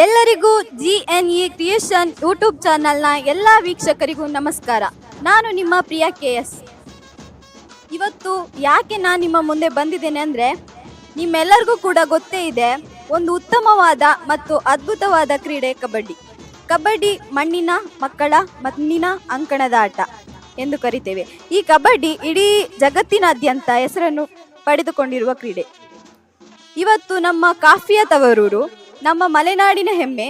ಎಲ್ಲರಿಗೂ G N E creation YouTube ಚಾನಲ್ನ ಎಲ್ಲ ವೀಕ್ಷಕರಿಗೂ ನಮಸ್ಕಾರ. ನಾನು ನಿಮ್ಮ ಪ್ರಿಯ ಕೆ ಎಸ್. ಇವತ್ತು ಯಾಕೆ ನಾನು ನಿಮ್ಮ ಮುಂದೆ ಬಂದಿದ್ದೇನೆ ಅಂದರೆ, ನಿಮ್ಮೆಲ್ಲರಿಗೂ ಕೂಡ ಗೊತ್ತೇ ಇದೆ, ಒಂದು ಉತ್ತಮವಾದ ಮತ್ತು ಅದ್ಭುತವಾದ ಕ್ರೀಡೆ ಕಬಡ್ಡಿ. ಕಬಡ್ಡಿ ಮಣ್ಣಿನ ಮಕ್ಕಳ ಮಣ್ಣಿನ ಅಂಕಣದ ಆಟ ಎಂದು ಕರಿತೇವೆ. ಈ ಕಬಡ್ಡಿ ಇಡೀ ಜಗತ್ತಿನಾದ್ಯಂತ ಹೆಸರನ್ನು ಪಡೆದುಕೊಂಡಿರುವ ಕ್ರೀಡೆ. ಇವತ್ತು ನಮ್ಮ ಕಾಫಿಯ ತವರೂರು ನಮ್ಮ ಮಲೆನಾಡಿನ ಹೆಮ್ಮೆ.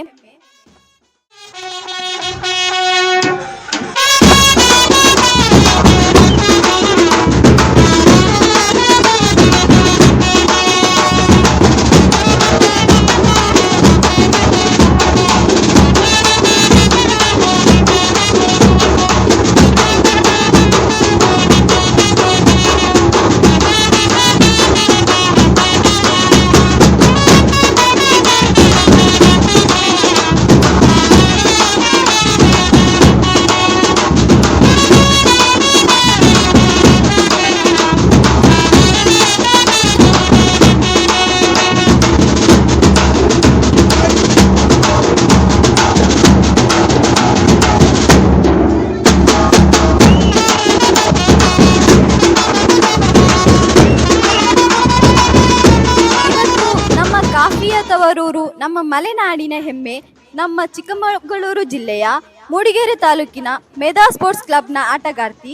ಮಲೆನಾಡಿನ ಹೆಮ್ಮೆ ನಮ್ಮ ಚಿಕ್ಕಮಗಳೂರು ಜಿಲ್ಲೆಯ ಮೂಡಿಗೆರೆ ತಾಲೂಕಿನ ಮೇಧಾ ಸ್ಪೋರ್ಟ್ಸ್ ಕ್ಲಬ್ನ ಆಟಗಾರ್ತಿ.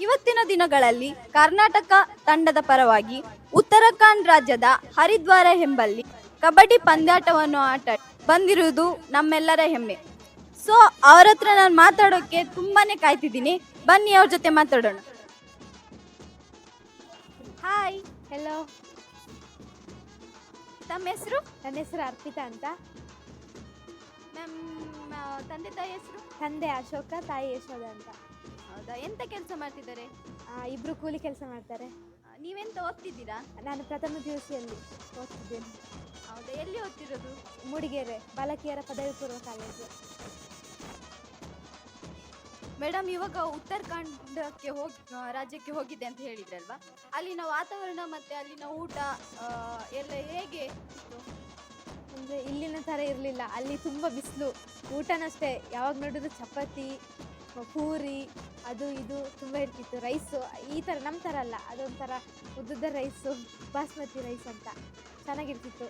ಇವತ್ತಿನ ದಿನಗಳಲ್ಲಿ ಕರ್ನಾಟಕ ತಂಡದ ಪರವಾಗಿ ಉತ್ತರಾಖಂಡ್ ರಾಜ್ಯದ ಹರಿದ್ವಾರ ಎಂಬಲ್ಲಿ ಕಬಡ್ಡಿ ಪಂದ್ಯಾಟವನ್ನು ಆಟ ಬಂದಿರುವುದು ನಮ್ಮೆಲ್ಲರ ಹೆಮ್ಮೆ. ಸೊ, ಅವ್ರ ಹತ್ರ ನಾನು ಮಾತಾಡೋಕ್ಕೆ ತುಂಬಾನೇ ಕಾಯ್ತಿದ್ದೀನಿ. ಬನ್ನಿ ಅವ್ರ ಜೊತೆ ಮಾತಾಡೋಣ. ಹಾಯ್ ಹೆಲೋ ತಮ್ಮ ಹೆಸರು? ನನ್ನ ಹೆಸರು ಅರ್ಪಿತಾ ಅಂತ. ಮ್ಯಾಮ್ ತಂದೆ ತಾಯಿ ಹೆಸರು? ತಂದೆ ಅಶೋಕ ತಾಯಿ ಯಶೋಧ ಅಂತ. ಹೌದಾ? ಎಂತ ಕೆಲಸ ಮಾಡ್ತಿದ್ದಾರೆ? ಇಬ್ಬರು ಇಬ್ರು ಕೂಲಿ ಕೆಲಸ ಮಾಡ್ತಾರೆ. ನೀವೆಂತ ಓದ್ತಿದ್ದೀರಾ? ನಾನು ಪ್ರಥಮ ಪಿ ಯು ಸಿಯಲ್ಲಿ ಓದ್ತಿದ್ದೇನೆ. ಹೌದಾ? ಎಲ್ಲಿ ಓದ್ತಿರೋದು? ಮೂಡಿಗೆರೆ ಬಾಲಕಿಯರ ಪದವಿ ಪೂರ್ವ ಕಾಲೇಜು. ಮೇಡಮ್ ಇವಾಗ ಉತ್ತರಾಖಂಡಕ್ಕೆ ಹೋಗಿ ರಾಜ್ಯಕ್ಕೆ ಹೋಗಿದ್ದೆ ಅಂತ ಹೇಳಿದ್ರಲ್ವಾ? ಅಲ್ಲಿನ ವಾತಾವರಣ ಮತ್ತೆ ಅಲ್ಲಿನ ಊಟ ಎಲ್ಲ ಹೇಗೆ ಅಂದ್ರೆ ಅಂದರೆ ಇಲ್ಲಿನ ಥರ ಇರಲಿಲ್ಲ. ಅಲ್ಲಿ ತುಂಬ ಬಿಸಿಲು. ಊಟನಷ್ಟೇ. ಯಾವಾಗ ನೋಡಿದ್ರು ಚಪಾತಿ ಪೂರಿ ಅದು ಇದು ತುಂಬ ಇರ್ತಿತ್ತು. ರೈಸು ಈ ಥರ ನಮ್ಮ ಥರ ಅಲ್ಲ. ಅದೊಂಥರ ಉದ್ದುದ್ದ ರೈಸು ಬಾಸ್ಮತಿ ರೈಸ್ ಅಂತ. ಚೆನ್ನಾಗಿರ್ತಿತ್ತು.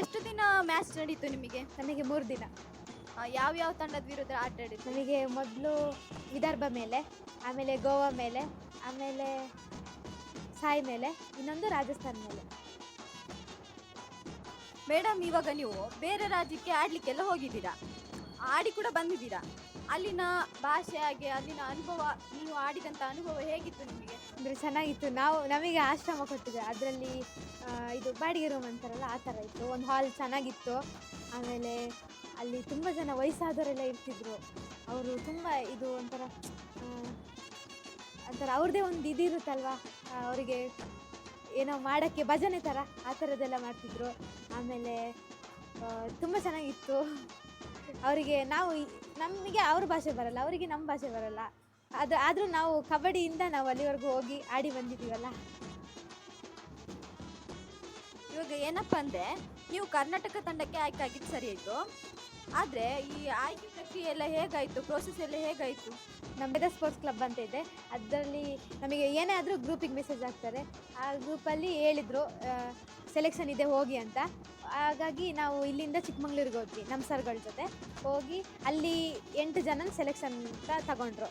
ಎಷ್ಟು ದಿನ ಮ್ಯಾಚ್ ನಡೀತು ನಿಮಗೆ? ನನಗೆ ಮೂರು ದಿನ. ಆ, ಯಾವ್ಯಾವ ತಂಡದ ವಿರುದ್ಧ ಆಟ ಆಡಿದ್ರು? ನನಗೆ ಮೊದಲು ವಿದರ್ಭ ಮೇಲೆ ಆಮೇಲೆ ಗೋವಾ ಮೇಲೆ ಆಮೇಲೆ ಸಾಯಿ ಮೇಲೆ ಇನ್ನೊಂದು ರಾಜಸ್ಥಾನ್ ಮೇಲೆ. ಮೇಡಮ್ ಇವಾಗ ನೀವು ಬೇರೆ ರಾಜ್ಯಕ್ಕೆ ಆಡಲಿಕ್ಕೆಲ್ಲ ಹೋಗಿದ್ದೀರಾ? ಆಡಿ ಕೂಡ ಬಂದಿದ್ದೀರಾ? ಅಲ್ಲಿನ ಭಾಷೆ ಹಾಗೆ ಅಲ್ಲಿನ ಅನುಭವ, ನೀವು ಆಡಿದಂಥ ಅನುಭವ ಹೇಗಿತ್ತು ನಿಮಗೆ? ಅಂದರೆ ಚೆನ್ನಾಗಿತ್ತು. ನಾವು, ನಮಗೆ ಆಶ್ರಮ ಕೊಟ್ಟಿದ್ದೆ ಅದರಲ್ಲಿ ಇದು ಬಾಡಿಗೆ ರೂಮ್ ಅಂತಾರಲ್ಲ, ಆ ಥರ ಇತ್ತು. ಒಂದು ಹಾಲ್ ಚೆನ್ನಾಗಿತ್ತು. ಆಮೇಲೆ ಅಲ್ಲಿ ತುಂಬ ಜನ ವಯಸ್ಸಾದವರೆಲ್ಲ ಇರ್ತಿದ್ರು. ಅವರು ತುಂಬ ಇದು ಒಂಥರ ಒಂಥರ ಅವ್ರದ್ದೇ ಒಂದು ಇದಿರುತ್ತಲ್ವ ಅವರಿಗೆ ಏನೋ ಮಾಡೋಕ್ಕೆ ಭಜನೆ ಥರ, ಆ ಥರದ್ದೆಲ್ಲ ಮಾಡ್ತಿದ್ರು. ಆಮೇಲೆ ತುಂಬ ಚೆನ್ನಾಗಿತ್ತು. ಅವರಿಗೆ ನಾವು ನಮಗೆ ಅವ್ರ ಭಾಷೆ ಬರಲ್ಲ ಅವರಿಗೆ ನಮ್ಮ ಭಾಷೆ ಬರಲ್ಲ. ಅದು ಆದರೂ ನಾವು ಕಬಡ್ಡಿಯಿಂದ ನಾವು ಅಲ್ಲಿವರೆಗೂ ಹೋಗಿ ಆಡಿ ಬಂದಿದ್ದೀವಲ್ಲ? ಇವಾಗ ಏನಪ್ಪ ಅಂದರೆ ನೀವು ಕರ್ನಾಟಕ ತಂಡಕ್ಕೆ ಆಯ್ಕೆ ಆಗಿದ್ದು ಸರಿ ಆಯಿತು. ಆದರೆ ಈ ಆಯ್ಕೆ ಪ್ರಕ್ರಿಯೆ ಎಲ್ಲ ಹೇಗಾಯಿತು? ಪ್ರೋಸೆಸ್ ಎಲ್ಲ ಹೇಗಾಯಿತು? ನಮ್ಮದೇ ಸ್ಪೋರ್ಟ್ಸ್ ಕ್ಲಬ್ ಅಂತ ಇದೆ. ಅದರಲ್ಲಿ ನಮಗೆ ಏನೇ ಆದರೂ ಗ್ರೂಪಿಗೆ ಮೆಸೇಜ್ ಹಾಕ್ತಾರೆ. ಆ ಗ್ರೂಪಲ್ಲಿ ಹೇಳಿದರು ಸೆಲೆಕ್ಷನ್ ಇದೆ ಹೋಗಿ ಅಂತ. ಹಾಗಾಗಿ ನಾವು ಇಲ್ಲಿಂದ ಚಿಕ್ಕಮಂಗ್ಳೂರಿಗೆ ಹೋದ್ವಿ, ನಮ್ಮ ಸರ್ಗಳ ಜೊತೆ. ಹೋಗಿ ಅಲ್ಲಿ ಎಂಟು ಜನ ಸೆಲೆಕ್ಷನ್ ಅಂತ ತಗೊಂಡ್ರು.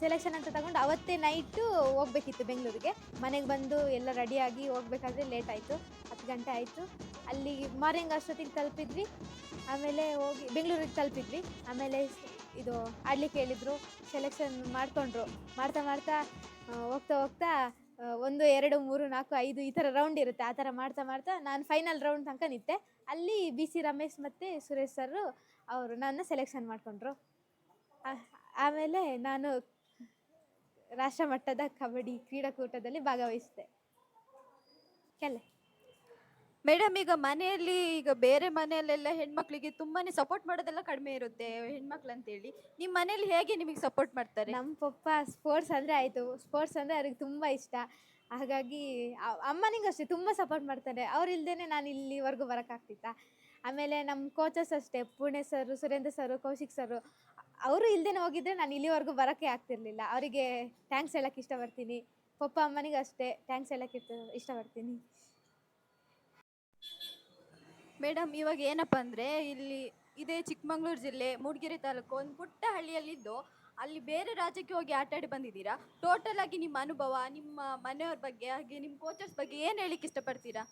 ಸೆಲೆಕ್ಷನ್ ಅಂತ ತಗೊಂಡು ಅವತ್ತೇ ನೈಟು ಹೋಗ್ಬೇಕಿತ್ತು ಬೆಂಗಳೂರಿಗೆ. ಮನೆಗೆ ಬಂದು ಎಲ್ಲ ರೆಡಿಯಾಗಿ ಹೋಗ್ಬೇಕಾದ್ರೆ ಲೇಟ್ ಆಯಿತು, ಹತ್ತು ಗಂಟೆ ಆಯಿತು. ಅಲ್ಲಿ ಮಾರ್ನಿಂಗ್ ಅಷ್ಟೊತ್ತಿಗೆ ತಲುಪಿದ್ವಿ, ಆಮೇಲೆ ಹೋಗಿ ಬೆಂಗಳೂರಿಗೆ ತಲುಪಿದ್ವಿ. ಆಮೇಲೆ ಇದು ಆಡ್ಲಿಕ್ಕೆ ಹೇಳಿದ್ರು ಸೆಲೆಕ್ಷನ್ ಮಾಡಿಕೊಂಡ್ರು. ಮಾಡ್ತಾ ಮಾಡ್ತಾ ಹೋಗ್ತಾ ಹೋಗ್ತಾ ಒಂದು, ಎರಡು, ಮೂರು, ನಾಲ್ಕು, ಐದು ಈ ಥರ ರೌಂಡ್ ಇರುತ್ತೆ. ಆ ಥರ ಮಾಡ್ತಾ ಮಾಡ್ತಾ ನಾನು ಫೈನಲ್ ರೌಂಡ್ ತನಕ ನಿಂತೆ. ಅಲ್ಲಿ ಬಿ ಸಿ ರಮೇಶ್ ಮತ್ತು ಸುರೇಶ್ ಸರ್ ಅವರು ನನ್ನ ಸೆಲೆಕ್ಷನ್ ಮಾಡಿಕೊಂಡ್ರು. ಆಮೇಲೆ ನಾನು ರಾಷ್ಟ್ರ ಮಟ್ಟದ ಕಬಡ್ಡಿ ಕ್ರೀಡಾಕೂಟದಲ್ಲಿ ಭಾಗವಹಿಸಿದೆ. ಕೆಲೆ ಮೇಡಮ್, ಈಗ ಮನೆಯಲ್ಲಿ ಈಗ ಬೇರೆ ಮನೆಯಲ್ಲೆಲ್ಲ ಹೆಣ್ಮಕ್ಳಿಗೆ ತುಂಬಾನೇ ಸಪೋರ್ಟ್ ಮಾಡೋದೆಲ್ಲ ಕಡಿಮೆ ಇರುತ್ತೆ ಹೆಣ್ಮಕ್ಳು ಅಂತೇಳಿ. ನಿಮ್ಮ ಮನೇಲಿ ಹೇಗೆ ನಿಮಗೆ ಸಪೋರ್ಟ್ ಮಾಡ್ತಾರೆ? ನಮ್ಮ ಪಪ್ಪ ಸ್ಪೋರ್ಟ್ಸ್ ಅಂದರೆ ಆಯಿತು. ಸ್ಪೋರ್ಟ್ಸ್ ಅಂದರೆ ಅವ್ರಿಗೆ ತುಂಬ ಇಷ್ಟ. ಹಾಗಾಗಿ ಅಮ್ಮನಿಗೆ ಅಷ್ಟೇ ತುಂಬ ಸಪೋರ್ಟ್ ಮಾಡ್ತಾರೆ. ಅವ್ರು ಇಲ್ದೇ ನಾನು ಇಲ್ಲಿವರೆಗೂ ಬರೋಕ್ಕಾಗ್ತಿತ್ತಾ ಆಮೇಲೆ ನಮ್ಮ ಕೋಚಸ್ ಅಷ್ಟೇ. ಪುಣೆ ಸರು, ಸುರೇಂದ್ರ ಸರು, ಕೌಶಿಕ್ ಸರು, ಅವರು ಇಲ್ದೇನೆ ಹೋಗಿದ್ರೆ ನಾನು ಇಲ್ಲಿವರೆಗೂ ಬರೋಕ್ಕೆ ಆಗ್ತಿರ್ಲಿಲ್ಲ. ಅವರಿಗೆ ಥ್ಯಾಂಕ್ಸ್ ಹೇಳಕ್ಕೆ ಇಷ್ಟಪಡ್ತೀನಿ. ಪಪ್ಪ ಅಮ್ಮನಿಗೆ ಅಷ್ಟೇ ಥ್ಯಾಂಕ್ಸ್ ಹೇಳಕ್ಕೆ ಇಷ್ಟ- ಇಷ್ಟಪಡ್ತೀನಿ. ಮೇಡಮ್, ಇವಾಗ ಏನಪ್ಪ ಅಂದರೆ ಇಲ್ಲಿ ಇದೇ ಚಿಕ್ಕಮಂಗ್ಳೂರು ಜಿಲ್ಲೆ, ಮೂಡಿಗೆರೆ ತಾಲೂಕು ಒಂದು ಪುಟ್ಟ ಹಳ್ಳಿಯಲ್ಲಿದ್ದು ಅಲ್ಲಿ ಬೇರೆ ರಾಜ್ಯಕ್ಕೆ ಹೋಗಿ ಆಟ ಆಡಿ ಬಂದಿದ್ದೀರಾ? ಟೋಟಲ್ ಆಗಿ ನಿಮ್ಮ ಅನುಭವ, ನಿಮ್ಮ ಮನೆಯವ್ರ ಬಗ್ಗೆ, ಹಾಗೆ ನಿಮ್ಮ ಕೋಚರ್ಸ್ ಬಗ್ಗೆ ಏನು ಹೇಳಿಕ್ಕೆ ಇಷ್ಟಪಡ್ತೀರಾ?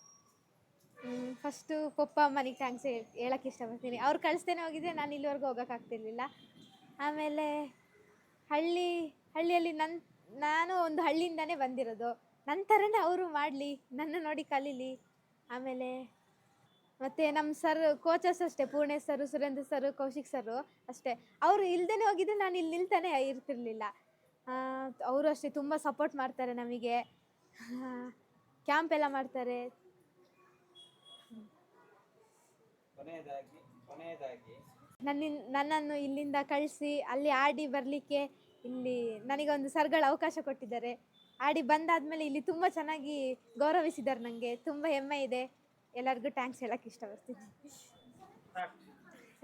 ಫಸ್ಟು ಪಪ್ಪ ಅಮ್ಮನಿಗೆ ಥ್ಯಾಂಕ್ಸ್ ಹೇಳಕ್ಕೆ ಇಷ್ಟಪಡ್ತೀನಿ. ಅವ್ರು ಕಳಿಸ್ತೇನೆ ಹೋಗಿದ್ರೆ ನಾನು ಇಲ್ಲಿವರೆಗೂ ಹೋಗೋಕ್ಕಾಗ್ತಿರ್ಲಿಲ್ಲ ಆಮೇಲೆ ಹಳ್ಳಿ, ಹಳ್ಳಿಯಲ್ಲಿ ನನ್ನ ನಾನು ಒಂದು ಹಳ್ಳಿಯಿಂದನೇ ಬಂದಿರೋದು. ನನ್ನ ಥರನೇ ಅವರು ಮಾಡಲಿ, ನನ್ನ ನೋಡಿ ಕಲೀಲಿ. ಆಮೇಲೆ ಮತ್ತು ನಮ್ಮ ಸರ್ ಕೋಚಸ್ ಅಷ್ಟೇ Purnesh sir Surendra sir Kaushik sir ಅಷ್ಟೇ. ಅವರು ಇಲ್ದೇ ಹೋಗಿದ್ರೆ ನಾನು ಇಲ್ಲಿ ನಿಲ್ತಾನೆ ಇರ್ತಿರ್ಲಿಲ್ಲ. ಅವರು ಅಷ್ಟೇ ತುಂಬ ಸಪೋರ್ಟ್ ಮಾಡ್ತಾರೆ ನಮಗೆ. ಕ್ಯಾಂಪ್ ಎಲ್ಲ ಮಾಡ್ತಾರೆ. ನನ್ನನ್ನು ಇಲ್ಲಿಂದ ಕಳಿಸಿ ಅಲ್ಲಿ ಆಡಿ ಬರಲಿಕ್ಕೆ ಇಲ್ಲಿ ನನಗೊಂದು ಸರ್ಗಳ ಅವಕಾಶ ಕೊಟ್ಟಿದ್ದಾರೆ. ಆಡಿ ಬಂದಾದ್ಮೇಲೆ ಇಲ್ಲಿ ತುಂಬ ಚೆನ್ನಾಗಿ ಗೌರವಿಸಿದ್ದಾರೆ ನನಗೆ ತುಂಬ ಹೆಮ್ಮೆ ಇದೆ. ಎಲ್ಲರಿಗೂ ಟ್ಯಾಂಕ್ಸ್ ಹೇಳಕ್ಕೆ ಇಷ್ಟಪಡ್ತೀನಿ.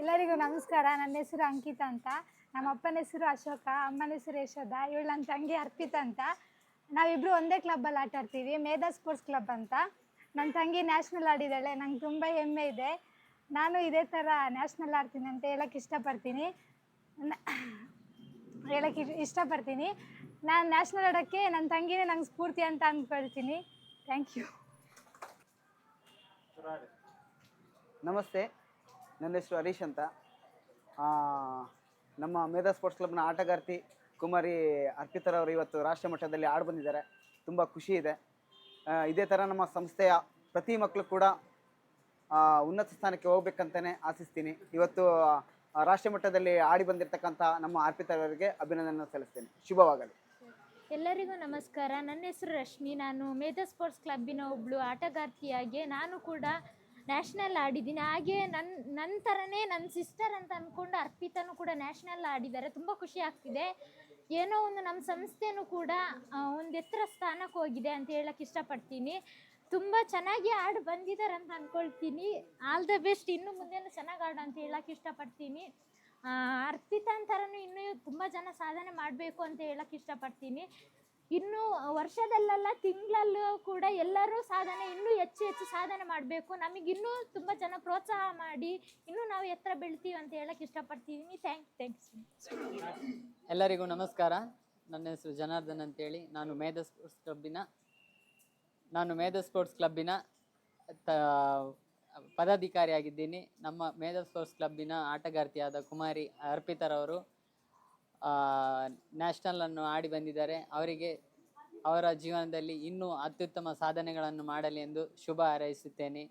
ಎಲ್ಲರಿಗೂ ನಮಸ್ಕಾರ. ನನ್ನ ಹೆಸರು ಅಂಕಿತ ಅಂತ. ನಮ್ಮ ಅಪ್ಪನ ಹೆಸರು ಅಶೋಕ, ಅಮ್ಮನ ಹೆಸರು ಯಶೋಧ ಇವಳು ನನ್ನ ತಂಗಿ ಅರ್ಪಿತ ಅಂತ. ನಾವಿಬ್ಬರು ಒಂದೇ ಕ್ಲಬ್ಬಲ್ಲಿ ಆಟ ಆಡ್ತೀವಿ, ಮೇಧಾ ಸ್ಪೋರ್ಟ್ಸ್ ಕ್ಲಬ್ ಅಂತ. ನನ್ನ ತಂಗಿ ನ್ಯಾಷನಲ್ ಆಡಿದ್ದಾಳೆ, ನಂಗೆ ತುಂಬ ಹೆಮ್ಮೆ ಇದೆ. ನಾನು ಇದೇ ಥರ ನ್ಯಾಷನಲ್ ಆಡ್ತೀನಿ ಅಂತ ಹೇಳಕ್ಕೆ ಇಷ್ಟಪಡ್ತೀನಿ. ಹೇಳಕ್ಕೆ ಇಷ್ಟಪಡ್ತೀನಿ. ನಾನು ನ್ಯಾಷನಲ್ ಆಡೋಕ್ಕೆ ನನ್ನ ತಂಗಿನೇ ನಂಗೆ ಸ್ಫೂರ್ತಿ ಅಂತ ಅಂದ್ಕೊಳ್ತೀನಿ ಥ್ಯಾಂಕ್ ಯು ನಮಸ್ತೆ. ನನ್ನ ಹೆಸರು ಹರೀಶ್ ಅಂತ. ನಮ್ಮ ಮೇಧಾ ಸ್ಪೋರ್ಟ್ಸ್ ಕ್ಲಬ್ನ ಆಟಗಾರ್ತಿ ಕುಮಾರಿ ಅರ್ಪಿತರವರು ಇವತ್ತು ರಾಷ್ಟ್ರ ಮಟ್ಟದಲ್ಲಿ ಆಡಿ ಬಂದಿದ್ದಾರೆ. ತುಂಬ ಖುಷಿ ಇದೆ. ಇದೇ ಥರ ನಮ್ಮ ಸಂಸ್ಥೆಯ ಪ್ರತಿ ಮಕ್ಕಳು ಕೂಡ ಉನ್ನತ ಸ್ಥಾನಕ್ಕೆ ಹೋಗ್ಬೇಕಂತಲೇ ಆಶಿಸ್ತೀನಿ. ಇವತ್ತು ರಾಷ್ಟ್ರ ಮಟ್ಟದಲ್ಲಿ ಆಡಿ ಬಂದಿರತಕ್ಕಂಥ ನಮ್ಮ ಅರ್ಪಿತರವರಿಗೆ ಅಭಿನಂದನೆ ಸಲ್ಲಿಸ್ತೀನಿ. ಶುಭವಾಗಲಿ. ಎಲ್ಲರಿಗೂ ನಮಸ್ಕಾರ. ನನ್ನ ಹೆಸರು ರಶ್ಮಿ. ನಾನು ಮೇಧಾ ಸ್ಪೋರ್ಟ್ಸ್ ಕ್ಲಬ್ಬಿನ ಒಬ್ಬಳು ಆಟಗಾರ್ತಿಯಾಗಿ ನಾನು ಕೂಡ ನ್ಯಾಷನಲ್ ಆಡಿದ್ದೀನಿ. ಹಾಗೆ ನನ್ನ ನನ್ನ ಥರನೇ ನನ್ನ ಸಿಸ್ಟರ್ ಅಂತ ಅಂದ್ಕೊಂಡು ಅರ್ಪಿತಾನು ಕೂಡ ನ್ಯಾಷನಲ್ ಆಡಿದ್ದಾರೆ. ತುಂಬ ಖುಷಿ ಆಗ್ತಿದೆ. ಏನೋ ಒಂದು ನಮ್ಮ ಸಂಸ್ಥೆನೂ ಕೂಡ ಒಂದು ಎತ್ತರ ಸ್ಥಾನಕ್ಕೆ ಹೋಗಿದೆ ಅಂತ ಹೇಳಕ್ಕೆ ಇಷ್ಟಪಡ್ತೀನಿ. ತುಂಬ ಚೆನ್ನಾಗಿ ಆಡಿ ಬಂದಿದ್ದಾರೆ ಅಂತ ಅಂದ್ಕೊಳ್ತೀನಿ ಆಲ್ ದ ಬೆಸ್ಟ್ ಇನ್ನು ಮುಂದೆನೂ ಚೆನ್ನಾಗಿ ಆಡು ಅಂತ ಹೇಳಕ್ಕೆ ಇಷ್ಟಪಡ್ತೀನಿ. ಅರ್ಪಿತಾ ಅಂತಾರನು ಇನ್ನೂ ತುಂಬ ಜನ ಸಾಧನೆ ಮಾಡಬೇಕು ಅಂತ ಹೇಳಕ್ಕೆ ಇಷ್ಟಪಡ್ತೀನಿ. ಇನ್ನು ವರ್ಷದಲ್ಲೆಲ್ಲ ತಿಂಗಳಲ್ಲೂ ಕೂಡ ಎಲ್ಲರೂ ಸಾಧನೆ ಇನ್ನೂ ಹೆಚ್ಚು ಹೆಚ್ಚು ಸಾಧನೆ ಮಾಡಬೇಕು. ನಮಗೆ ಇನ್ನೂ ತುಂಬ ಜನ ಪ್ರೋತ್ಸಾಹ ಮಾಡಿ ಇನ್ನೂ ನಾವು ಎತ್ತರ ಬೆಳಿತೀವಿ ಅಂತ ಹೇಳಕ್ಕೆ ಇಷ್ಟಪಡ್ತೀನಿ. ಥ್ಯಾಂಕ್ ಥ್ಯಾಂಕ್ಸ್ ಎಲ್ಲರಿಗೂ ನಮಸ್ಕಾರ. ನನ್ನ ಹೆಸರು ಜನಾರ್ದನ್ ಅಂತೇಳಿ. ನಾನು ಮೇಧ ಸ್ಪೋರ್ಟ್ಸ್ ಕ್ಲಬ್ಬಿನ, ನಾನು ಮೇಧ ಸ್ಪೋರ್ಟ್ಸ್ ಕ್ಲಬ್ಬಿನ ಪದಾಧಿಕಾರಿಯಾಗಿದ್ದೀನಿ. ನಮ್ಮ ಮೇಧಾ ಸ್ಪೋರ್ಟ್ಸ್ ಕ್ಲಬ್ಬಿನ ಆಟಗಾರ್ತಿಯಾದ ಕುಮಾರಿ ಅರ್ಪಿತರವರು ನ್ಯಾಷನಲನ್ನು ಆಡಿ ಬಂದಿದ್ದಾರೆ. ಅವರಿಗೆ ಅವರ ಜೀವನದಲ್ಲಿ ಇನ್ನೂ ಅತ್ಯುತ್ತಮ ಸಾಧನೆಗಳನ್ನು ಮಾಡಲಿ ಎಂದು ಶುಭ ಹಾರೈಸುತ್ತೇನೆ.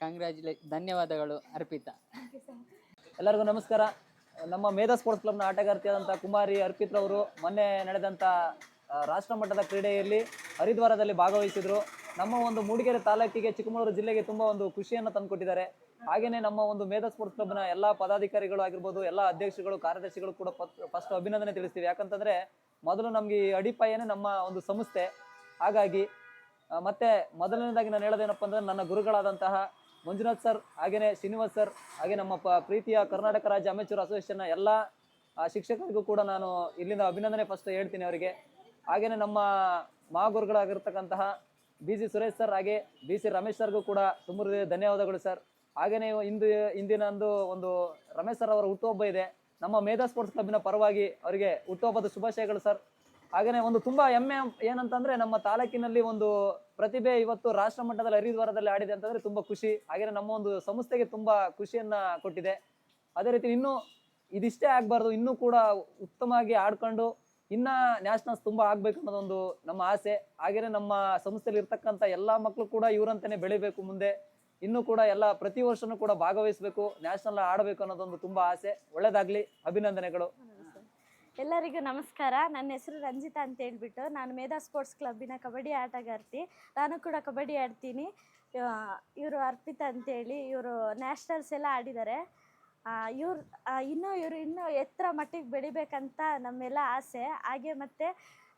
ಕಂಗ್ರ್ಯಾಚುಲೇ, ಧನ್ಯವಾದಗಳು ಅರ್ಪಿತಾ. ಎಲ್ಲರಿಗೂ ನಮಸ್ಕಾರ. ನಮ್ಮ ಮೇಧಾ ಸ್ಪೋರ್ಟ್ಸ್ ಕ್ಲಬ್ನ ಆಟಗಾರ್ತಿಯಾದಂಥ ಕುಮಾರಿ ಅರ್ಪಿತ್ರವರು ಮೊನ್ನೆ ನಡೆದಂಥ ರಾಷ್ಟ್ರಮಟ್ಟದ ಕ್ರೀಡೆಯಲ್ಲಿ ಹರಿದ್ವಾರದಲ್ಲಿ ಭಾಗವಹಿಸಿದ್ರು. ನಮ್ಮ ಒಂದು ಮೂಡಿಗೆರೆ ತಾಲೂಕಿಗೆ ಚಿಕ್ಕಮಗಳೂರು ಜಿಲ್ಲೆಗೆ ತುಂಬಾ ಒಂದು ಖುಷಿಯನ್ನು ತಂದುಕೊಟ್ಟಿದ್ದಾರೆ. ಹಾಗೆಯೇ ನಮ್ಮ ಒಂದು ಮೇಧಾ ಸ್ಪೋರ್ಟ್ಸ್ ಕ್ಲಬ್ನ ಎಲ್ಲ ಪದಾಧಿಕಾರಿಗಳು ಆಗಿರ್ಬೋದು, ಎಲ್ಲ ಅಧ್ಯಕ್ಷಗಳು, ಕಾರ್ಯದರ್ಶಿಗಳು ಕೂಡ ಫಸ್ಟ್ ಅಭಿನಂದನೆ ತಿಳಿಸ್ತೀವಿ. ಯಾಕಂತಂದ್ರೆ ಮೊದಲು ನಮಗೆ ಈ ಅಡಿಪಾಯನೇ ನಮ್ಮ ಒಂದು ಸಂಸ್ಥೆ. ಹಾಗಾಗಿ ಮತ್ತೆ ಮೊದಲನೇದಾಗಿ ನಾನು ಹೇಳೋದೇನಪ್ಪ ಅಂದ್ರೆ ನನ್ನ ಗುರುಗಳಾದಂತಹ ಮಂಜುನಾಥ್ ಸರ್, ಹಾಗೇನೆ ಶ್ರೀನಿವಾಸ್ ಸರ್, ಹಾಗೆ ನಮ್ಮ ಪ್ರೀತಿಯ ಕರ್ನಾಟಕ ರಾಜ್ಯ ಅಮೆಚೂರ್ ಅಸೋಸಿಯೇಷನ್ನ ಎಲ್ಲ ಶಿಕ್ಷಕರಿಗೂ ಕೂಡ ನಾನು ಇಲ್ಲಿಂದ ಅಭಿನಂದನೆ ಫಸ್ಟ್ ಹೇಳ್ತೀನಿ ಅವರಿಗೆ. ಹಾಗೇನೆ ನಮ್ಮ ಮಹಾಗುರುಗಳಾಗಿರ್ತಕ್ಕಂತಹ ಬಿ ಸಿ ಸುರೇಶ್ ಸರ್ ಹಾಗೆ ಬಿ ಸಿ ರಮೇಶ್ ಸರ್ಗೂ ಕೂಡ ತುಂಬ ಧನ್ಯವಾದಗಳು ಸರ್. ಹಾಗೇನೆ ಇಂದು ಇಂದಿನಂದು ಒಂದು ರಮೇಶ್ ಸರ್ ಅವರ ಹುಟ್ಟುಹಬ್ಬ ಇದೆ. ನಮ್ಮ ಮೇಧಾ ಸ್ಪೋರ್ಟ್ಸ್ ಕ್ಲಬ್ನ ಪರವಾಗಿ ಅವರಿಗೆ ಹುಟ್ಟುಹಬ್ಬದ ಶುಭಾಶಯಗಳು ಸರ್. ಹಾಗೆಯೇ ಒಂದು ತುಂಬ ಹೆಮ್ಮೆ ಏನಂತಂದ್ರೆ ನಮ್ಮ ತಾಲೂಕಿನಲ್ಲಿ ಒಂದು ಪ್ರತಿಭೆ ಇವತ್ತು ರಾಷ್ಟ್ರ ಮಟ್ಟದಲ್ಲಿ ಹರಿದ್ವಾರದಲ್ಲಿ ಆಡಿದೆ ಅಂತಂದ್ರೆ ತುಂಬಾ ಖುಷಿ. ಹಾಗೆಯೇ ನಮ್ಮ ಒಂದು ಸಂಸ್ಥೆಗೆ ತುಂಬಾ ಖುಷಿಯನ್ನ ಕೊಟ್ಟಿದೆ. ಅದೇ ರೀತಿ ಇನ್ನೂ ಇದಿಷ್ಟೇ ಆಗಬಾರ್ದು, ಇನ್ನೂ ಕೂಡ ಉತ್ತಮವಾಗಿ ಆಡ್ಕೊಂಡು ಇನ್ನ ನ್ಯಾಷನಲ್ಸ್ ತುಂಬಾ ಆಗ್ಬೇಕು ಅನ್ನೋದೊಂದು ನಮ್ಮ ಆಸೆ. ಹಾಗೇನೆ ನಮ್ಮ ಸಂಸ್ಥೆಯಲ್ಲಿ ಇರ್ತಕ್ಕಂಥ ಎಲ್ಲಾ ಮಕ್ಕಳು ಕೂಡ ಇವರಂತಾನೆ ಬೆಳಿಬೇಕು ಮುಂದೆ. ಇನ್ನು ಕೂಡ ಎಲ್ಲ ಪ್ರತಿ ವರ್ಷನೂ ಕೂಡ ಭಾಗವಹಿಸಬೇಕು. ನ್ಯಾಷನಲ್ ಆಡಬೇಕು ಅನ್ನೋದೊಂದು ತುಂಬಾ ಆಸೆ. ಒಳ್ಳೇದಾಗ್ಲಿ. ಅಭಿನಂದನೆಗಳು. ಎಲ್ಲರಿಗೂ ನಮಸ್ಕಾರ. ನನ್ನ ಹೆಸರು ರಂಜಿತಾ ಅಂತ ಹೇಳ್ಬಿಟ್ಟು ನಾನು ಮೇಧಾ ಸ್ಪೋರ್ಟ್ಸ್ ಕ್ಲಬ್ಬಿನ ಕಬಡ್ಡಿ ಆಟಗಾರ್ತಿ. ನಾನು ಕೂಡ ಕಬಡ್ಡಿ ಆಡ್ತೀನಿ. ಇವರು ಅರ್ಪಿತಾ ಅಂತೇಳಿ ಇವರು ನ್ಯಾಷನಲ್ಸ್ ಎಲ್ಲ ಆಡಿದ್ದಾರೆ. ಇವ್ರು ಇನ್ನೂ ಇವರು ಇನ್ನೂ ಎತ್ತರ ಮಟ್ಟಿಗೆ ಬೆಳಿಬೇಕಂತ ನಮ್ಮೆಲ್ಲ ಆಸೆ. ಹಾಗೆ ಮತ್ತು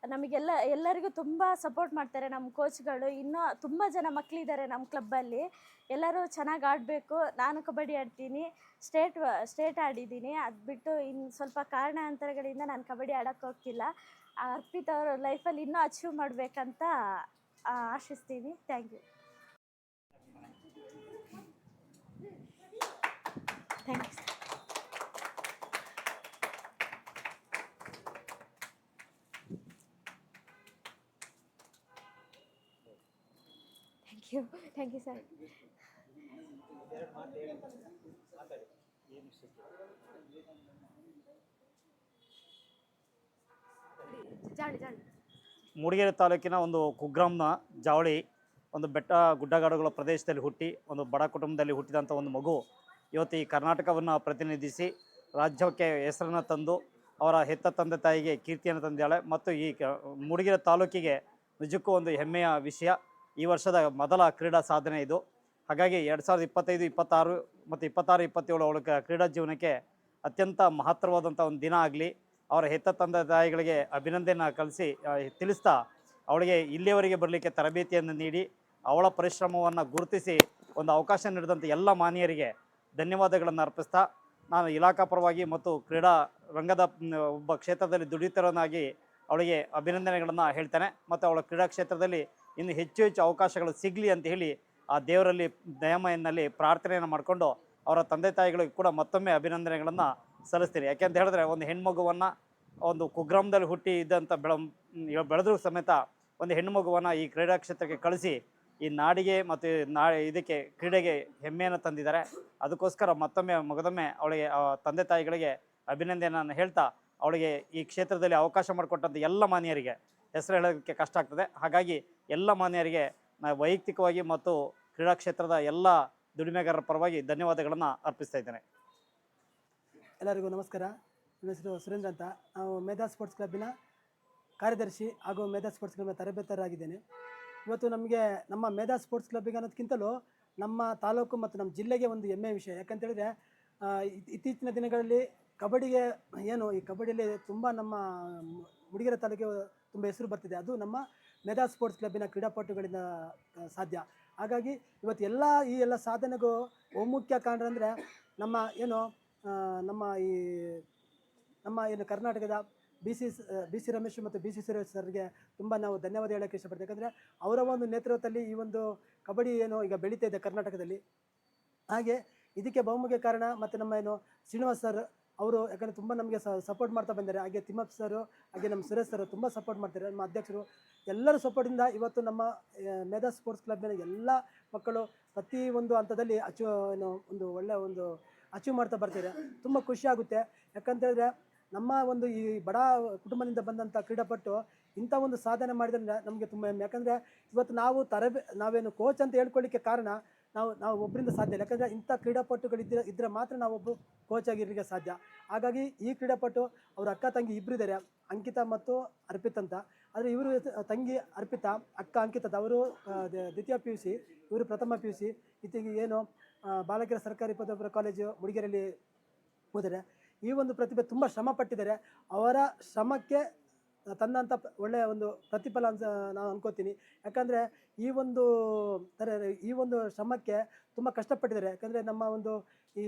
ನಮಗೆಲ್ಲ, ಎಲ್ಲರಿಗೂ ತುಂಬ ಸಪೋರ್ಟ್ ಮಾಡ್ತಾರೆ ನಮ್ಮ ಕೋಚ್ಗಳು ಇನ್ನೂ ತುಂಬ ಜನ ಮಕ್ಕಳಿದ್ದಾರೆ ನಮ್ಮ ಕ್ಲಬ್ಬಲ್ಲಿ ಎಲ್ಲರೂ ಚೆನ್ನಾಗಿ ಆಡಬೇಕು. ನಾನು ಕಬಡ್ಡಿ ಆಡ್ತೀನಿ. ಸ್ಟೇಟ್ ಸ್ಟೇಟ್ ಆಡಿದ್ದೀನಿ. ಅದು ಬಿಟ್ಟು ಇನ್ನು ಸ್ವಲ್ಪ ಕಾರಣಾಂತರಗಳಿಂದ ನಾನು ಕಬಡ್ಡಿ ಆಡೋಕ್ಕೆ ಹೋಗ್ತಿಲ್ಲ. ಅರ್ಪಿತ್ ಅವರು ಲೈಫಲ್ಲಿ ಇನ್ನೂ ಅಚೀವ್ ಮಾಡಬೇಕಂತ ಆಶಿಸ್ತೀನಿ. Thank you you. Thank you, sir. Mudigere ತಾಲೂಕಿನ ಒಂದು ಕುಗ್ರಾಮ್ನ ಜಾವಳಿ, ಒಂದು ಬೆಟ್ಟ ಗುಡ್ಡಗಾಡುಗಳ ಪ್ರದೇಶದಲ್ಲಿ ಹುಟ್ಟಿ, ಒಂದು ಬಡ ಕುಟುಂಬದಲ್ಲಿ ಹುಟ್ಟಿದಂಥ ಒಂದು ಮಗು ಇವತ್ತು ಈ ಕರ್ನಾಟಕವನ್ನು ಪ್ರತಿನಿಧಿಸಿ ರಾಜ್ಯಕ್ಕೆ ಹೆಸರನ್ನು ತಂದು ಅವರ ಹೆತ್ತ ತಂದೆ ತಾಯಿಗೆ ಕೀರ್ತಿಯನ್ನು ತಂದಿದ್ದಾಳೆ. ಮತ್ತು ಈ ಮೂಡಿಗೆರೆ ತಾಲೂಕಿಗೆ ನಿಜಕ್ಕೂ ಒಂದು ಹೆಮ್ಮೆಯ ವಿಷಯ. ಈ ವರ್ಷದ ಮೊದಲ ಕ್ರೀಡಾ ಸಾಧನೆ ಇದು. ಹಾಗಾಗಿ ಎರಡು ಸಾವಿರದ ಇಪ್ಪತ್ತೈದು, ಇಪ್ಪತ್ತಾರು ಮತ್ತು ಇಪ್ಪತ್ತಾರು, ಇಪ್ಪತ್ತೇಳು ಅವಳ ಕ್ರೀಡಾ ಜೀವನಕ್ಕೆ ಅತ್ಯಂತ ಮಹತ್ತರವಾದಂಥ ಒಂದು ದಿನ ಆಗಲಿ. ಅವರ ಹೆತ್ತ ತಂದೆ ತಾಯಿಗಳಿಗೆ ಅಭಿನಂದನೆ ಕಲಿಸಿ ತಿಳಿಸ್ತಾ ಅವಳಿಗೆ ಇಲ್ಲಿಯವರೆಗೆ ಬರಲಿಕ್ಕೆ ತರಬೇತಿಯನ್ನು ನೀಡಿ, ಅವಳ ಪರಿಶ್ರಮವನ್ನು ಗುರುತಿಸಿ ಒಂದು ಅವಕಾಶ ನೀಡಿದಂಥ ಎಲ್ಲ ಮಾನ್ಯರಿಗೆ ಧನ್ಯವಾದಗಳನ್ನು ಅರ್ಪಿಸ್ತಾ, ನಾನು ಇಲಾಖಾ ಪರವಾಗಿ ಮತ್ತು ಕ್ರೀಡಾ ರಂಗದ ಒಬ್ಬ ಕ್ಷೇತ್ರದಲ್ಲಿ ದುಡಿತರನಾಗಿ ಅವಳಿಗೆ ಅಭಿನಂದನೆಗಳನ್ನು ಹೇಳ್ತೇನೆ. ಮತ್ತು ಅವಳ ಕ್ರೀಡಾ ಕ್ಷೇತ್ರದಲ್ಲಿ ಇನ್ನು ಹೆಚ್ಚು ಹೆಚ್ಚು ಅವಕಾಶಗಳು ಸಿಗಲಿ ಅಂತ ಹೇಳಿ ಆ ದೇವರಲ್ಲಿ ದಯಮಯನಲ್ಲಿ ಪ್ರಾರ್ಥನೆಯನ್ನು ಮಾಡಿಕೊಂಡು ಅವರ ತಂದೆ ತಾಯಿಗಳಿಗೆ ಕೂಡ ಮತ್ತೊಮ್ಮೆ ಅಭಿನಂದನೆಗಳನ್ನು ಸಲ್ಲಿಸ್ತೀನಿ. ಯಾಕೆಂತ ಹೇಳಿದ್ರೆ ಒಂದು ಹೆಣ್ಮಗುವನ್ನು ಒಂದು ಕುಗ್ರಾಮದಲ್ಲಿ ಹುಟ್ಟಿ ಇದ್ದಂಥ ಬೆಳ ಬೆಳೆದ್ರೂ ಸಮೇತ ಒಂದು ಹೆಣ್ಣು ಮಗುವನ್ನು ಈ ಕ್ರೀಡಾ ಕ್ಷೇತ್ರಕ್ಕೆ ಕಳಿಸಿ ಈ ನಾಡಿಗೆ ಮತ್ತು ನಾ, ಇದಕ್ಕೆ ಕ್ರೀಡೆಗೆ ಹೆಮ್ಮೆಯನ್ನು ತಂದಿದ್ದಾರೆ. ಅದಕ್ಕೋಸ್ಕರ ಮತ್ತೊಮ್ಮೆ ಮಗದೊಮ್ಮೆ ಅವಳಿಗೆ ತಂದೆ ತಾಯಿಗಳಿಗೆ ಅಭಿನಂದನೆಯನ್ನು ಹೇಳ್ತಾ ಅವಳಿಗೆ ಈ ಕ್ಷೇತ್ರದಲ್ಲಿ ಅವಕಾಶ ಮಾಡಿಕೊಟ್ಟಂಥ ಎಲ್ಲ ಮಾನ್ಯರಿಗೆ ಹೆಸರು ಹೇಳೋದಕ್ಕೆ ಕಷ್ಟ ಆಗ್ತದೆ. ಹಾಗಾಗಿ ಎಲ್ಲ ಮಾನ್ಯರಿಗೆ ನಾನು ವೈಯಕ್ತಿಕವಾಗಿ ಮತ್ತು ಕ್ರೀಡಾ ಕ್ಷೇತ್ರದ ಎಲ್ಲ ದುಡಿಮೆಗಾರರ ಪರವಾಗಿ ಧನ್ಯವಾದಗಳನ್ನು ಅರ್ಪಿಸ್ತಾ ಇದ್ದೇನೆ. ಎಲ್ಲರಿಗೂ ನಮಸ್ಕಾರ. ನನ್ನ ಹೆಸರು ಸುರೇಂದ್ರ ಅಂತ. ನಾವು ಮೇಧಾ ಸ್ಪೋರ್ಟ್ಸ್ ಕ್ಲಬ್ಬಿನ ಕಾರ್ಯದರ್ಶಿ ಹಾಗೂ ಮೇಧಾ ಸ್ಪೋರ್ಟ್ಸ್ ಕ್ಲಬ್ನ ತರಬೇತರಾಗಿದ್ದೇನೆ. ಇವತ್ತು ನಮಗೆ ನಮ್ಮ ಮೇಧಾ ಸ್ಪೋರ್ಟ್ಸ್ ಕ್ಲಬ್ಬಿಗೆ ಅನ್ನೋದಕ್ಕಿಂತಲೂ ನಮ್ಮ ತಾಲೂಕು ಮತ್ತು ನಮ್ಮ ಜಿಲ್ಲೆಗೆ ಒಂದು ಹೆಮ್ಮೆಯ ವಿಷಯ. ಯಾಕಂತೇಳಿದರೆ ಇತ್ತೀಚಿನ ದಿನಗಳಲ್ಲಿ ಕಬಡ್ಡಿಗೆ ಏನು ಈ ಕಬಡ್ಡಿಯಲ್ಲಿ ತುಂಬ ನಮ್ಮ ಮುಡಿಗೆರೆ ತಾಲೂಕಿಗೆ ತುಂಬ ಹೆಸರು ಬರ್ತಿದೆ. ಅದು ನಮ್ಮ ಮೆಧಾ ಸ್ಪೋರ್ಟ್ಸ್ ಕ್ಲಬ್ಬಿನ ಕ್ರೀಡಾಪಟುಗಳಿಂದ ಸಾಧ್ಯ. ಹಾಗಾಗಿ ಇವತ್ತು ಎಲ್ಲ ಈ ಎಲ್ಲ ಸಾಧನೆಗೂ ಬಹುಮುಖ್ಯ ಕಾರಣ ಅಂದರೆ ನಮ್ಮ ಏನು ನಮ್ಮ ಈ ನಮ್ಮ ಏನು ಕರ್ನಾಟಕದ B C B C Ramesh ಮತ್ತು ಬಿ ಸಿ ಸುರೇಶ್ ಸರ್ಗೆ ತುಂಬ ನಾವು ಧನ್ಯವಾದ ಹೇಳೋಕ್ಕೆ ಇಷ್ಟಪಡ್ತೇವೆ ಯಾಕಂದರೆ ಅವರ ಒಂದು ನೇತೃತ್ವದಲ್ಲಿ ಈ ಒಂದು ಕಬಡ್ಡಿ ಏನು ಈಗ ಬೆಳೀತಾ ಇದೆ ಕರ್ನಾಟಕದಲ್ಲಿ. ಹಾಗೆ ಇದಕ್ಕೆ ಬಹುಮುಖ್ಯ ಕಾರಣ ಮತ್ತು ನಮ್ಮ ಏನು ಶ್ರೀನಿವಾಸ್ ಸರ್ ಅವರು ಯಾಕಂದರೆ ತುಂಬ ನಮಗೆ ಸಪೋರ್ಟ್ ಮಾಡ್ತಾ ಬಂದಿದ್ದಾರೆ ಹಾಗೆ ತಿಮ್ಮಪ್ಪ ಸರ್ ಹಾಗೆ ನಮ್ಮ ಸುರೇಶ್ ಸರ್ ತುಂಬ ಸಪೋರ್ಟ್ ಮಾಡ್ತಾರೆ. ನಮ್ಮ ಅಧ್ಯಕ್ಷರು ಎಲ್ಲರ ಸಪೋರ್ಟಿಂದ ಇವತ್ತು ನಮ್ಮ ಮೇಧಾ ಸ್ಪೋರ್ಟ್ಸ್ ಕ್ಲಬ್ನಲ್ಲಿ ಎಲ್ಲ ಮಕ್ಕಳು ಪ್ರತಿ ಒಂದು ಹಂತದಲ್ಲಿ ಅಚೀವ್ ಏನು, ಒಂದು ಒಳ್ಳೆಯ ಒಂದು ಅಚೀವ್ ಮಾಡ್ತಾ ಬರ್ತಾರೆ. ತುಂಬ ಖುಷಿ ಆಗುತ್ತೆ. ಯಾಕಂತೇಳಿದ್ರೆ ನಮ್ಮ ಒಂದು ಈ ಬಡ ಕುಟುಂಬದಿಂದ ಬಂದಂಥ ಕ್ರೀಡಾಪಟು ಇಂಥ ಒಂದು ಸಾಧನೆ ಮಾಡಿದ್ರೆ ನಮಗೆ ತುಂಬ ಯಾಕಂದರೆ ಇವತ್ತು ನಾವು ತರಬೇ, ನಾವೇನು ಕೋಚ್ ಅಂತ ಹೇಳ್ಕೊಳ್ಳಿಕ್ಕೆ ಕಾರಣ ನಾವು ನಾವು ಒಬ್ಬರಿಂದ ಸಾಧ್ಯ ಇಲ್ಲ. ಯಾಕಂದರೆ ಇಂಥ ಕ್ರೀಡಾಪಟುಗಳಿದ್ದರೆ ಇದ್ದರೆ ಮಾತ್ರ ನಾವೊಬ್ಬ ಕೋಚ್ ಆಗಿರಲಿಕ್ಕೆ ಸಾಧ್ಯ. ಹಾಗಾಗಿ ಈ ಕ್ರೀಡಾಪಟು ಅವ್ರ ಅಕ್ಕ, ತಂಗಿ ಇಬ್ಬರು ಇದ್ದಾರೆ ಅಂಕಿತಾ ಮತ್ತು ಅರ್ಪಿತ್ ಅಂತ. ಆದರೆ ಇವರು ತಂಗಿ ಅರ್ಪಿತ, ಅಕ್ಕ ಅಂಕಿತದ ಅವರು ದ್ವಿತೀಯ ಪಿ ಯು ಸಿ ಇವರು ಪ್ರಥಮ ಪಿ ಯು ಸಿ ಇತ್ತೀಚೆಗೆ ಏನು ಬಾಲಕಿಯರ ಸರ್ಕಾರಿ ಪದವಿ ಕಾಲೇಜು ಮುಡಿಗೆರೆಯಲ್ಲಿ ಹೋದರೆ ಈ ಒಂದು ಪ್ರತಿಭೆ ತುಂಬ ಶ್ರಮ ಪಟ್ಟಿದ್ದಾರೆ. ಅವರ ಶ್ರಮಕ್ಕೆ ತಂದಂಥ ಒಳ್ಳೆಯ ಒಂದು ಪ್ರತಿಫಲ ಅನ್ಸ ನಾನು ಅನ್ಕೋತೀನಿ. ಯಾಕಂದರೆ ಈ ಒಂದು ಥರ ಈ ಒಂದು ಶ್ರಮಕ್ಕೆ ತುಂಬ ಕಷ್ಟಪಟ್ಟಿದ್ದಾರೆ. ಯಾಕಂದರೆ ನಮ್ಮ ಒಂದು ಈ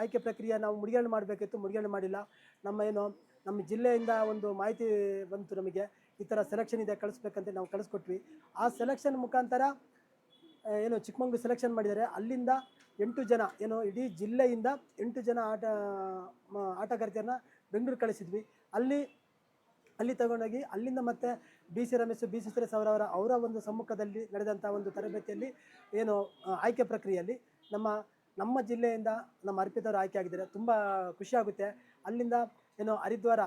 ಆಯ್ಕೆ ಪ್ರಕ್ರಿಯೆ ನಾವು ಮುಡಿಗೇಳು ಮಾಡಬೇಕಿತ್ತು ಮುಡಿಗೇಳು ಮಾಡಿಲ್ಲ. ನಮ್ಮ ಏನು, ನಮ್ಮ ಜಿಲ್ಲೆಯಿಂದ ಒಂದು ಮಾಹಿತಿ ಬಂತು ನಮಗೆ. ಈ ಥರ ಸೆಲೆಕ್ಷನ್ ಇದೆ, ಕಳಿಸ್ಬೇಕಂತ ನಾವು ಕಳಿಸ್ಕೊಟ್ವಿ. ಆ ಸೆಲೆಕ್ಷನ್ ಮುಖಾಂತರ ಏನು ಚಿಕ್ಕಮಂಗ್ಳೂರು ಸೆಲೆಕ್ಷನ್ ಮಾಡಿದ್ದಾರೆ. ಅಲ್ಲಿಂದ ಎಂಟು ಜನ, ಏನು ಇಡೀ ಜಿಲ್ಲೆಯಿಂದ ಎಂಟು ಜನ ಆಟ ಆಟಗಾರ್ತಿಯರನ್ನ ಬೆಂಗಳೂರು ಕಳಿಸಿದ್ವಿ. ಅಲ್ಲಿ ಅಲ್ಲಿ ತಗೊಂಡೋಗಿ ಅಲ್ಲಿಂದ ಮತ್ತೆ B C Ramesh, B C Suresh ಅವರವರ ಅವರ ಒಂದು ಸಮ್ಮುಖದಲ್ಲಿ ನಡೆದಂಥ ಒಂದು ತರಬೇತಿಯಲ್ಲಿ ಏನು ಆಯ್ಕೆ ಪ್ರಕ್ರಿಯೆಯಲ್ಲಿ ನಮ್ಮ ನಮ್ಮ ಜಿಲ್ಲೆಯಿಂದ ನಮ್ಮ ಅರ್ಪಿತವರು ಆಯ್ಕೆ ಆಗಿದ್ದಾರೆ. ತುಂಬ ಖುಷಿಯಾಗುತ್ತೆ ಅಲ್ಲಿಂದ ಏನು ಹರಿದ್ವಾರ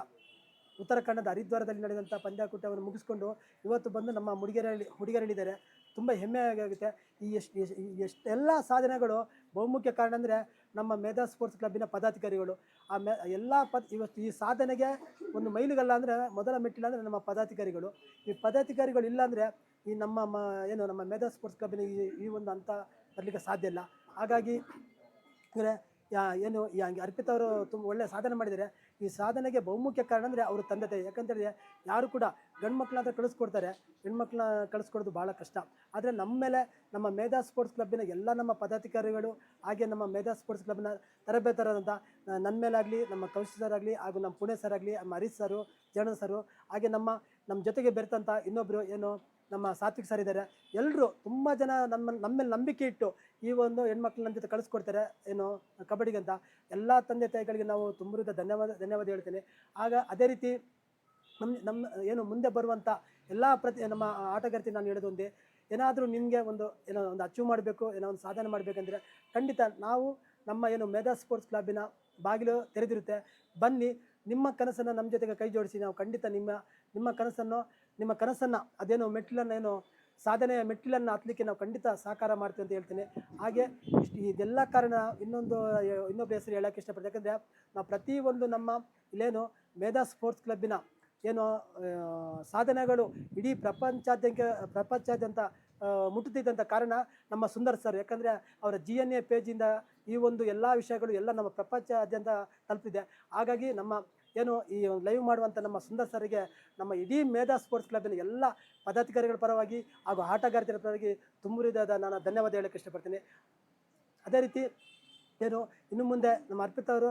ಉತ್ತರ ಕನ್ನಡದ ಹರಿದ್ವಾರದಲ್ಲಿ ನಡೆದಂಥ ಪಂದ್ಯಾಕೂಟವನ್ನು ಮುಗಿಸ್ಕೊಂಡು ಇವತ್ತು ಬಂದು ನಮ್ಮ ಮುಡಿಗೆರೆಯಲ್ಲಿ ಹುಡುಗರಲ್ಲಿದ್ದಾರೆ ತುಂಬ ಹೆಮ್ಮೆ ಆಗುತ್ತೆ. ಈ ಎಷ್ಟು ಎಷ್ಟೆಲ್ಲ ಸಾಧನೆಗಳು ಬಹುಮುಖ್ಯ ಕಾರಣ ಅಂದರೆ ನಮ್ಮ ಮೇಧಾ ಸ್ಪೋರ್ಟ್ಸ್ ಕ್ಲಬ್ಬಿನ ಪದಾಧಿಕಾರಿಗಳು. ಆ ಮೆ, ಎಲ್ಲ ಪದ, ಇವತ್ತು ಈ ಸಾಧನೆಗೆ ಒಂದು ಮೈಲಿಗಲ್ಲ ಅಂದರೆ ಮೊದಲ ಮೆಟ್ಟಿಲ್ಲ ಅಂದರೆ ನಮ್ಮ ಪದಾಧಿಕಾರಿಗಳು. ಈ ಪದಾಧಿಕಾರಿಗಳು ಇಲ್ಲ ಅಂದರೆ ಈ ನಮ್ಮ ಮ, ಏನು ನಮ್ಮ ಮೇಧಾ ಸ್ಪೋರ್ಟ್ಸ್ ಕ್ಲಬ್ಬಿನ ಈ ಈ ಒಂದು ಹಂತ ಬರಲಿಕ್ಕೆ ಸಾಧ್ಯ ಇಲ್ಲ. ಹಾಗಾಗಿ ಅಂದರೆ ಏನು ಈ ಹಂಗೆ ಅರ್ಪಿತ ಅವರು ತುಂಬ ಒಳ್ಳೆಯ ಸಾಧನೆ ಮಾಡಿದ್ದಾರೆ. ಈ ಸಾಧನೆಗೆ ಬಹುಮುಖ್ಯ ಕಾರಣ ಅಂದರೆ ಅವರು ತಂದೆ ತಾಯಿ. ಯಾಕಂತೇಳಿದ್ರೆ ಯಾರು ಕೂಡ ಗಂಡು ಮಕ್ಕಳಾದ್ರೆ ಕಳಿಸ್ಕೊಡ್ತಾರೆ, ಹೆಣ್ಮಕ್ಳನ್ನ ಕಳಿಸ್ಕೊಡೋದು ಭಾಳ ಕಷ್ಟ. ಆದರೆ ನಮ್ಮ ಮೇಲೆ ನಮ್ಮ ಮೇಧಾ ಸ್ಪೋರ್ಟ್ಸ್ ಕ್ಲಬ್ಬಿನ ಎಲ್ಲ ನಮ್ಮ ಪದಾಧಿಕಾರಿಗಳು ಹಾಗೆ ನಮ್ಮ ಮೇಧಾ ಸ್ಪೋರ್ಟ್ಸ್ ಕ್ಲಬ್ನ ತರಬೇತರಾದಂಥ ನನ್ನ ಮೇಲಾಗಲಿ, ನಮ್ಮ ಕೌಶಿ ಸರ್ ಆಗಲಿ ಹಾಗೂ ನಮ್ಮ ಪುಣೆ ಸರ್ ಆಗಲಿ, ನಮ್ಮ ಹರೀಶ್ ಸರು ಜನ ಸರು ಹಾಗೆ ನಮ್ಮ ನಮ್ಮ ಜೊತೆಗೆ ಬೆರೆತಂಥ ಇನ್ನೊಬ್ಬರು ಏನು, ನಮ್ಮ ಸಾತ್ವಿಕ್ ಸರ್ ಇದ್ದಾರೆ ಎಲ್ಲರೂ ತುಂಬ ಜನ ನಮ್ಮ ನಮ್ಮ ಮೇಲೆ ನಂಬಿಕೆ ಇಟ್ಟು ಈ ಒಂದು ಹೆಣ್ಮಕ್ಳು ನಮ್ಮ ಜೊತೆ ಕಳಿಸ್ಕೊಡ್ತಾರೆ, ಏನು ಅಂತ ಎಲ್ಲ ತಂದೆ ತಾಯಿಗಳಿಗೆ ನಾವು ತುಂಬ ಧನ್ಯವಾದ ಧನ್ಯವಾದ ಹೇಳ್ತೇನೆ. ಆಗ ಅದೇ ರೀತಿ ನಮ್ಮ ನಮ್ಮ ಏನು ಮುಂದೆ ಬರುವಂಥ ಎಲ್ಲ ಪ್ರತಿ, ನಮ್ಮ ಆಟಗಾರ್ತಿ ನಾನು ಹೇಳೋದು ಏನಾದರೂ ನಿಮಗೆ ಒಂದು, ಏನೋ ಒಂದು ಅಚೀವ್ ಮಾಡಬೇಕು, ಏನೋ ಒಂದು ಸಾಧನೆ ಮಾಡಬೇಕಂದ್ರೆ ಖಂಡಿತ ನಾವು ನಮ್ಮ ಏನು ಮೇಧಾ ಸ್ಪೋರ್ಟ್ಸ್ ಕ್ಲಬ್ಬಿನ ಬಾಗಿಲು ತೆರೆದಿರುತ್ತೆ. ಬನ್ನಿ, ನಿಮ್ಮ ಕನಸನ್ನು ನಮ್ಮ ಜೊತೆಗೆ ಕೈ ಜೋಡಿಸಿ, ನಾವು ಖಂಡಿತ ನಿಮ್ಮ ನಿಮ್ಮ ಕನಸನ್ನು ನಿಮ್ಮ ಕನಸನ್ನು, ಅದೇನು ಮೆಟ್ಟಿಲನ್ನು ಏನು ಸಾಧನೆಯ ಮೆಟ್ಟಿಲನ್ನು ಹತ್ತಲಿಕ್ಕೆ ನಾವು ಖಂಡಿತ ಸಹಕಾರ ಮಾಡ್ತೀವಿ ಅಂತ ಹೇಳ್ತೀನಿ. ಹಾಗೆ ಇಷ್ಟು, ಇದೆಲ್ಲ ಕಾರಣ ಇನ್ನೊಂದು ಇನ್ನೊಬ್ಬ ಹೆಸರು ಹೇಳೋಕ್ಕೆ ಇಷ್ಟಪಡ್ತೀನಿ. ಯಾಕಂದರೆ ನಾವು ಪ್ರತಿಯೊಂದು ನಮ್ಮ ಇಲ್ಲೇನು ಮೇಧಾ ಸ್ಪೋರ್ಟ್ಸ್ ಕ್ಲಬ್ಬಿನ ಏನು ಸಾಧನೆಗಳು ಇಡೀ ಪ್ರಪಂಚಾದ್ಯಂತ ಪ್ರಪಂಚಾದ್ಯಂತ ಮುಟ್ಟುತ್ತಿದ್ದಂಥ ಕಾರಣ ನಮ್ಮ ಸುಂದರ್ ಸರ್. ಯಾಕಂದರೆ ಅವರ ಜಿ ಎನ್ ಎ ಪೇಜಿಂದ ಈ ಒಂದು ಎಲ್ಲ ವಿಷಯಗಳು ಎಲ್ಲ ನಮ್ಮ ಪ್ರಪಂಚಾದ್ಯಂತ ತಲುಪಿದೆ. ಹಾಗಾಗಿ ನಮ್ಮ, ಏನು ಈ ಲೈವ್ ಮಾಡುವಂಥ ನಮ್ಮ ಸುಂದರ್ ಸರ್ಗೆ ನಮ್ಮ ಇಡೀ ಮೇಧಾ ಸ್ಪೋರ್ಟ್ಸ್ ಕ್ಲಬ್ನ ಎಲ್ಲ ಪದಾಧಿಕಾರಿಗಳ ಪರವಾಗಿ ಹಾಗೂ ಆಟಗಾರ್ತಿಯರ ಪರವಾಗಿ ತುಂಬುರಿದಾದ ನಾನು ಧನ್ಯವಾದ ಹೇಳೋಕ್ಕೆ ಇಷ್ಟಪಡ್ತೀನಿ. ಅದೇ ರೀತಿ, ಏನು ಇನ್ನು ಮುಂದೆ ನಮ್ಮ ಅರ್ಪಿತಾ ಅವರು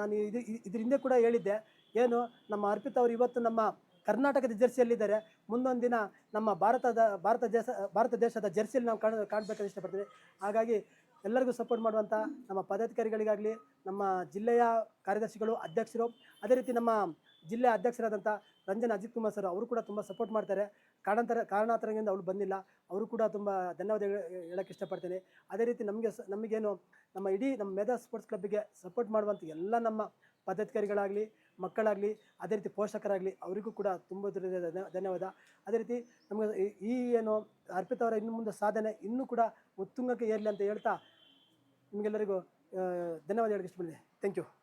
ನಾನು ಇದು ಇದ್ರ ಕೂಡ ಹೇಳಿದ್ದೆ. ಏನು, ನಮ್ಮ ಅರ್ಪಿತ್ ಅವರು ಇವತ್ತು ನಮ್ಮ ಕರ್ನಾಟಕದ ಜರ್ಸಿಯಲ್ಲಿದ್ದಾರೆ. ಮುಂದೊಂದು ದಿನ ನಮ್ಮ ಭಾರತದ, ಭಾರತ ದೇಶ, ಭಾರತ ದೇಶದ ಜೆರ್ಸಿಯಲ್ಲಿ ನಾವು ಕಾಣ, ಕಾಣಬೇಕಂತ ಇಷ್ಟಪಡ್ತೀವಿ ಹಾಗಾಗಿ ಎಲ್ಲರಿಗೂ ಸಪೋರ್ಟ್ ಮಾಡುವಂಥ ನಮ್ಮ ಪದಾಧಿಕಾರಿಗಳಿಗಾಗಲಿ, ನಮ್ಮ ಜಿಲ್ಲೆಯ ಕಾರ್ಯದರ್ಶಿಗಳು, ಅಧ್ಯಕ್ಷರು, ಅದೇ ರೀತಿ ನಮ್ಮ ಜಿಲ್ಲೆಯ ಅಧ್ಯಕ್ಷರಾದಂಥ ರಂಜನ್ ಅಜಿತ್ ಕುಮಾರ್ ಸರ್ ಅವರು ಕೂಡ ತುಂಬ ಸಪೋರ್ಟ್ ಮಾಡ್ತಾರೆ. ಕಾರಣಾಂತರ ಕಾರಣಾಂತರದಿಂದ ಅವಳು ಬಂದಿಲ್ಲ. ಅವರು ಕೂಡ ತುಂಬ ಧನ್ಯವಾದ ಹೇಳೋಕ್ಕೆ ಇಷ್ಟಪಡ್ತೇನೆ. ಅದೇ ರೀತಿ ನಮಗೆ ನಮಗೇನು, ನಮ್ಮ ಇಡೀ ನಮ್ಮ ಮೇಧಾ ಸ್ಪೋರ್ಟ್ಸ್ ಕ್ಲಬ್ಗೆ ಸಪೋರ್ಟ್ ಮಾಡುವಂಥ ಎಲ್ಲ ನಮ್ಮ ಪದಾಧಿಕಾರಿಗಳಾಗಲಿ ಮಕ್ಕಳಾಗಲಿ, ಅದೇ ರೀತಿ ಪೋಷಕರಾಗಲಿ ಅವರಿಗೂ ಕೂಡ ತುಂಬ ಧನ್ಯವಾದ. ಅದೇ ರೀತಿ ನಮಗೆ ಈ- ಏನು ಅರ್ಪಿತವರ ಅವರ ಇನ್ನು ಮುಂದೆ ಸಾಧನೆ ಇನ್ನೂ ಕೂಡ ಉತ್ತುಂಗಕ್ಕೆ ಏರಲಿ ಅಂತ ಹೇಳ್ತಾ ನಿಮಗೆಲ್ಲರಿಗೂ ಧನ್ಯವಾದ ಹೇಳಕ್ಕೆ ಇಷ್ಟಪಡ್ತೀನಿ. Thank you